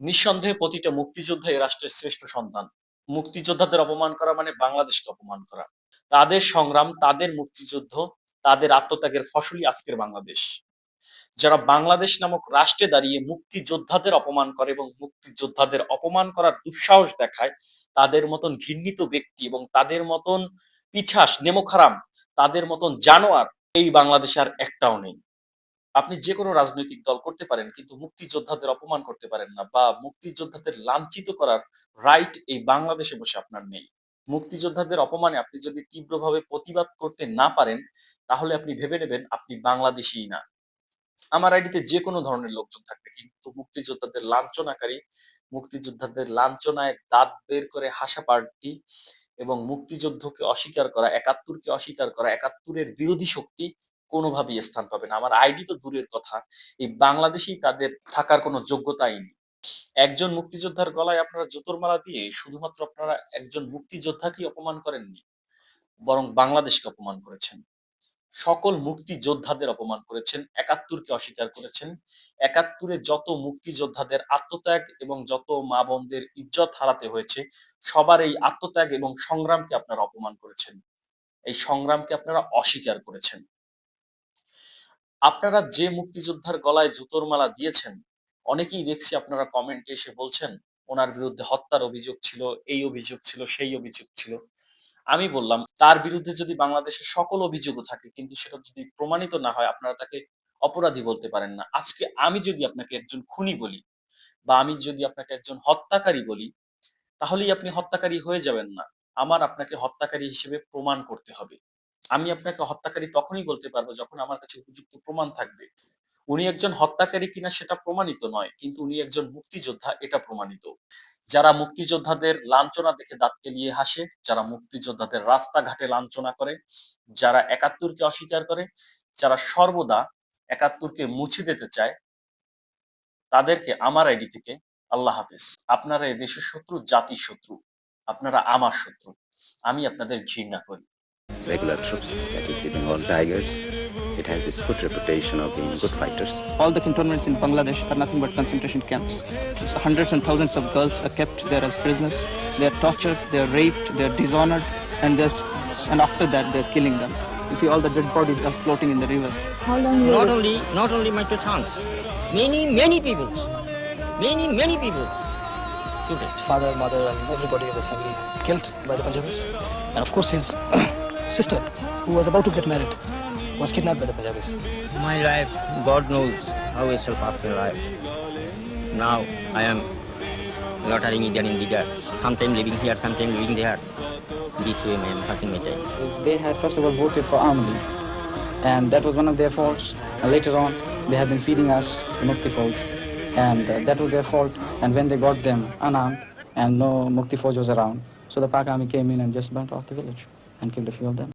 নিঃসন্দেহে প্রতিটা মুক্তিযোদ্ধা এই রাষ্ট্রের শ্রেষ্ঠ সন্তান। মুক্তিযোদ্ধাদের অপমান করা মানে বাংলাদেশকে অপমান করা। তাদের সংগ্রাম, তাদের মুক্তিযুদ্ধ, তাদের আত্মত্যাগের ফসলই আজকের বাংলাদেশ। যারা বাংলাদেশ নামক রাষ্ট্রে দাঁড়িয়ে মুক্তিযোদ্ধাদের অপমান করে এবং মুক্তিযোদ্ধাদের অপমান করার দুঃসাহস দেখায়, তাদের মতন ঘৃণিত ব্যক্তি এবং তাদের মতন পিছাস, নেমোখারাম, তাদের মতন জানোয়ার এই বাংলাদেশে আর একটাও নেই। আপনি যে কোনো রাজনৈতিক দল করতে পারেন, কিন্তু মুক্তিযোদ্ধাদের অপমান করতে পারেন না বা মুক্তিযোদ্ধাদের লাঞ্ছিত করার রাইট এই বাংলাদেশে বসে আপনার নেই। মুক্তিযোদ্ধাদের অপমানে আপনি যদি তীব্রভাবে প্রতিবাদ করতে না পারেন, তাহলে আপনি ভেবে নেবেন আপনি বাংলাদেশী না। আমার আইডিতে যে কোনো ধরনের লোকজন থাকবে, কিন্তু মুক্তিযোদ্ধাদের লাঞ্ছনাকারী, মুক্তিযোদ্ধাদের লাঞ্ছনায় দাঁত বের করে হাসা পার্টি এবং মুক্তিযুদ্ধকে অস্বীকার করা, একাত্তরকে অস্বীকার করা, একাত্তরের বিরোধী শক্তি কোনোভাবেই স্থান পাবে না। আমার আইডি তো দূরের কথা। এই বাংলাদেশেই তাদের থাকার কোনো যোগ্যতাই নেই। একজন মুক্তিযোদ্ধার গলায় আপনারা জুতোর মালা দিয়ে শুধুমাত্র আপনারা একজন মুক্তিযোদ্ধাকেই অপমান করেননি, বরং বাংলাদেশকে অপমান করেছেন। সকল মুক্তিযোদ্ধাদের অপমান করেছেন, একাত্তরকে অস্বীকার করেছেন। একাত্তরে যত মুক্তিযোদ্ধাদের আত্মত্যাগ এবং যত মা বোনদের ইজ্জত হারাতে হয়েছে, সবার এই আত্মত্যাগ এবং সংগ্রামকে আপনারা অপমান করেছেন। এই সংগ্রামকে আপনারা অস্বীকার করেছেন। আপনারা যে মুক্তিযোদ্ধার গলায় জুতোর মালা দিয়েছেন, অনেকেই দেখছি আপনারা কমেন্টে এসে বলছেন, ওনার বিরুদ্ধে হত্যার অভিযোগ ছিল, এই অভিযোগ ছিল, সেই অভিযোগ ছিল। আমি বললাম, তার বিরুদ্ধে যদি বাংলাদেশের সকল অভিযোগও থাকে, কিন্তু সেটা যদি প্রমাণিত না হয়, আপনারা তাকে অপরাধী বলতে পারেন না। আজকে আমি যদি আপনাকে একজন খুনি বলি, বা আমি যদি আপনাকে একজন হত্যাকারী বলি, তাহলেই আপনি হত্যাকারী হয়ে যাবেন না। আমার আপনাকে হত্যাকারী হিসেবে প্রমাণ করতে হবে। আমি আপনাকে হত্যাকারী তখনই বলতে পারব যখন আমার কাছে উপযুক্ত প্রমাণ থাকবে। উনি একজন হত্যাকারী কিনা সেটা প্রমাণিত নয়, কিন্তু উনি একজন মুক্তিযোদ্ধা, এটা প্রমাণিত। যারা মুক্তিযোদ্ধাদের লাঞ্ছনা দেখে দাঁত নিয়ে হাসে, যারা মুক্তিযোদ্ধাদের রাস্তাঘাটে লাঞ্ছনা করে, যারা একাত্তরকে অস্বীকার করে, যারা সর্বদা একাত্তরকে মুছে দিতে চায়, তাদেরকে আমার আইডি থেকে আল্লাহ হাফেজ। আপনারা এ দেশের শত্রু, জাতির শত্রু, আপনারা আমার শত্রু। আমি আপনাদের ঘৃণা করি। Regular troops that is keeping all tigers. It has its good reputation of being good fighters. All the cantonments in Bangladesh are nothing but concentration camps. So hundreds and thousands of girls are kept there as prisoners. They are tortured, they are raped, they are dishonored, and they're, and after that they are killing them. You see all the dead bodies are floating in the rivers. How long you Not only, not only my two sons, many, many people, many, many people today. father, mother, and everybody of the family killed by the Punjabis. And of course, his sister, who was about to get married, was kidnapped by the Punjabis. My life, God knows how it shall pass my life. Now I am loitering either in bigger, sometimes living here, sometimes living there. This way I am passing my time. They had first of all voted for Army, and that was one of their faults. And later on, they have been feeding us Mukti Fauj, and uh, that was their fault. And when they got them unarmed and no Mukti Fauj was around, so the Pak army came in and just burnt off the village and killed a few of them.